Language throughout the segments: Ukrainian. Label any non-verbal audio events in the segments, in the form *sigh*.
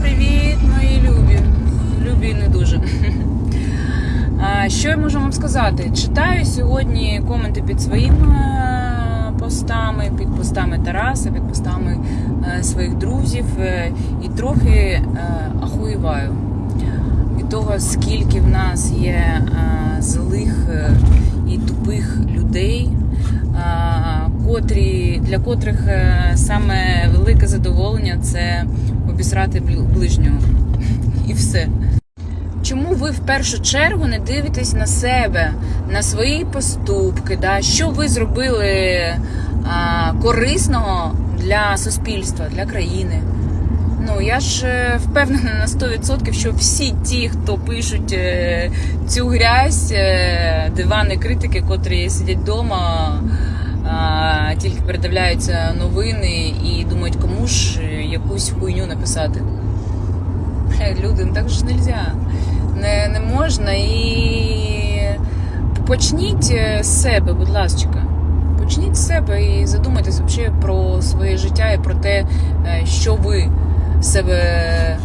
привіт, мої любі. Любі не дуже. Що я можу вам сказати? Читаю сьогодні коменти під своїми е, постами, під постами Тараса, під постами е, своїх друзів е, і трохи ахуєваю від того, скільки в нас є злих і тупих людей, котрі, для котрих е, саме велике задоволення це обісрати бл- ближнього. І все. Чому ви в першу чергу не дивитесь на себе, на свої поступки? Да? Що ви зробили а, корисного для суспільства, для країни? Ну я ж е, впевнена на 100%, що всі ті, хто пишуть е, цю грязь, дивани критики, котрі сидять вдома, тільки передивляються новини і думають, кому ж якусь хуйню написати. Люди, так ж нельзя. Не, не можна і почніть з себе, будь ласка. Почніть з себе і задумайтесь взагалі про своє життя і про те, е, що ви себе е,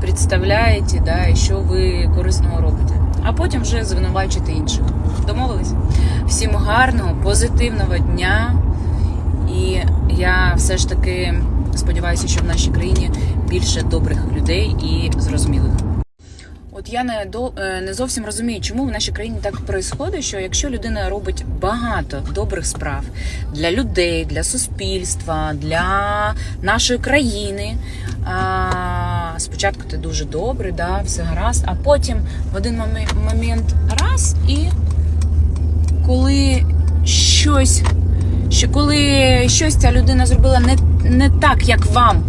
представляєте, да, і що ви корисного робите. А потім вже звинувачуйте інших. Домовились? Всім гарного, позитивного дня. І я все ж таки сподіваюся, що в нашій країні більше добрих людей і зрозумілих. От я не до е, не зовсім розумію, чому в нашій країні так відбувається, що якщо людина робить багато добрих справ для людей, для суспільства, для нашої країни. А, спочатку ти дуже добрий, да, все гаразд, а потім в один момент раз і коли щось, що коли щось ця людина зробила не, не так, як вам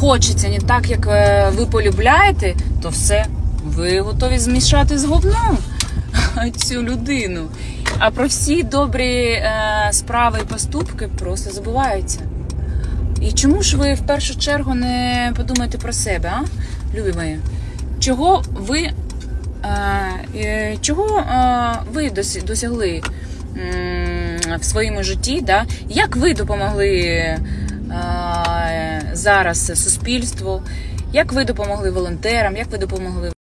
хочеться, не так, як е, ви полюбляєте, то все, ви готові змішати з говном *laughs* цю людину. А про всі добрі е, справи і поступки просто забуваються. І чому ж ви в першу чергу не подумаєте про себе, а? Любі мої? Чого ви, е, чого е, ви досягли в своєму житті? Да? Як ви допомогли е, зараз суспільству? Як ви допомогли волонтерам? Як ви допомогли